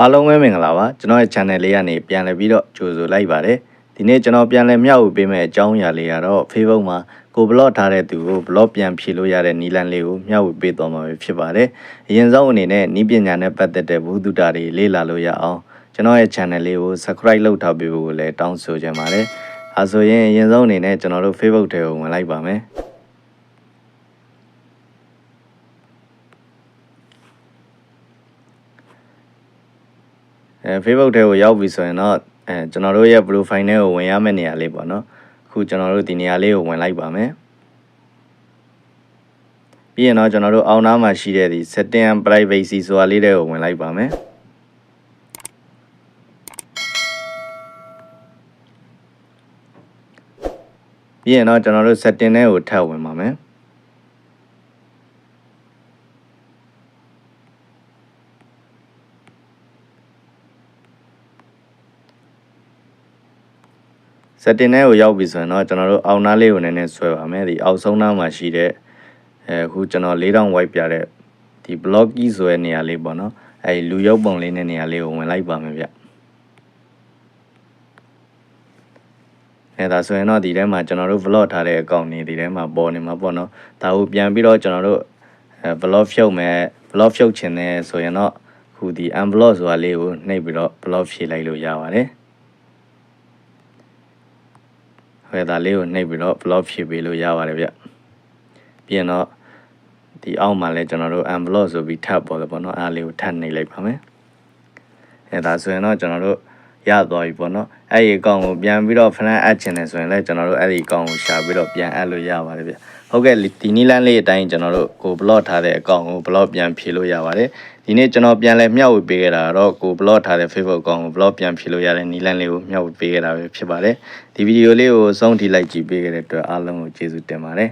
အားလုံးပဲမင်္ဂလာပါကျွန်တော်ရဲ့ channel လေးကနေပြန်လည်ပြီးတော့ကြိုဆိုလိုက်ပါတယ်ဒီနေ့ကျွန်တော်ပြန်လည်မျှဝေပေးမယ့်အကြောင်းအရာလေးကတော့ Facebook မှာကို blog ထားတဲ့သူကို blog ပြန်ဖြေလို့ရတဲ့နည်းလမ်းလေးကိုမျှဝေပေးသွားမှာပဲဖြစ်ပါတယ်အရင်ဆုံးအနေနဲ့နည်းပညာနဲ့ပတ်သက်တဲ့ဘုဒ္ဓတာတွေလေ့လာလို့ရအောင်ကျွန်တော်ရဲ့ channel လေးကို subscribe လုပ်ထားပေးဖို့ကိုလည်းတောင်းဆိုချင်ပါတယ်အဲဆိုရင်အရင်ဆုံးအနေနဲ့ကျွန်တော်တို့ Facebook ထဲကိုဝင်လိုက်ပါမယ် အဲ Facebook ထဲကိုရောက်ပြီဆိုရင်တော့အဲကျွန်တော်တို့ရဲ့ profile ထဲကိုဝင်ရမယ့်နေရာလေးပေါ့နော်အခုကျွန်တော်တို့ဒီနေရာလေးကိုဝင်လိုက်ပါမယ်ပြီးရင်တော့ကျွန်တော်တို့အောက်နားမှာရှိတဲ့ဒီ setting and privacy ဆိုတာလေးတွေကိုဝင်လိုက်ပါမယ်ပြီးရင်တော့ကျွန်တော်တို့ setting ထဲကိုထပ်ဝင်ပါမယ် setting ထဲကိုရောက်ပြီဆိုရင်တော့ကျွန်တော်တို့အောက်နားလေးကိုနည်းနည်းဆွဲပါမယ်ဒီအောက်ဆုံးနားမှာရှိတဲ့အဲအခုကျွန်တော်၄000 white ပြတဲ့ဒီ block key ဆိုတဲ့နေရာလေးပေါ့နော်အဲဒီလူရုပ်ပုံလေးနဲ့နေရာလေးကိုဝင်လိုက်ပါမယ်ဗျအဲဒါဆိုရင်တော့ဒီထဲမှာကျွန်တော်တို့ vlog ထားတဲ့အကောင့်နေဒီထဲမှာပေါ်နေမှာပေါ့နော်ဒါကိုပြန်ပြီးတော့ကျွန်တော်တို့အဲ vlog ဖြုတ်မယ် vlog ဖြုတ်ချင်တယ်ဆိုရင်တော့ခုဒီ unblock ဆိုတာလေးကိုနှိပ်ပြီးတော့ vlog ဖြည့်လိုက်လို့ရပါတယ် ဟဲ့ဒါလေးကိုနှိပ်ပြီးတော့ block ဖြည့်ပေးလို့ရပါတယ်ဗျပြီးရင်တော့ဒီအောက်မှာလည်းကျွန်တော်တို့ unblock ဆိုပြီး tab ပေါ်တယ်ပေါ့နော်အားလေးကိုထပ်နှိပ်လိုက်ပါမယ်အဲဒါဆိုရင်တော့ကျွန်တော်တို့ရသွားပြီပေါ့နော်အဲ့ဒီအကောင့်ကိုပြန်ပြီးတော့ plan add ချင်တယ်ဆိုရင်လည်းကျွန်တော်တို့အဲ့ဒီအကောင့်ကိုရှာပြီးတော့ပြန် add လို့ရပါတယ်ဗျ ဟုတ်ကဲ့ဒီနီလန်းလေးအတိုင်းကျွန်တော်တို့ကို block ထားတဲ့အကောင့်ကို block ပြန်ဖြည့်လို့ရပါတယ်ဒီနေ့ကျွန်တော်ပြန်လဲမျှဝေပေးခဲ့တာတော့ကို block ထားတဲ့ Facebook အကောင့်ကို block ပြန်ဖြည့်လို့ရတဲ့နီလန်းလေးကိုမျှဝေပေးခဲ့တာပဲဖြစ်ပါတယ်ဒီဗီဒီယိုလေးကိုအဆုံးထိလိုက်ကြည့်ပေးခဲ့တဲ့အတွက်အားလုံးကိုကျေးဇူးတင်ပါတယ်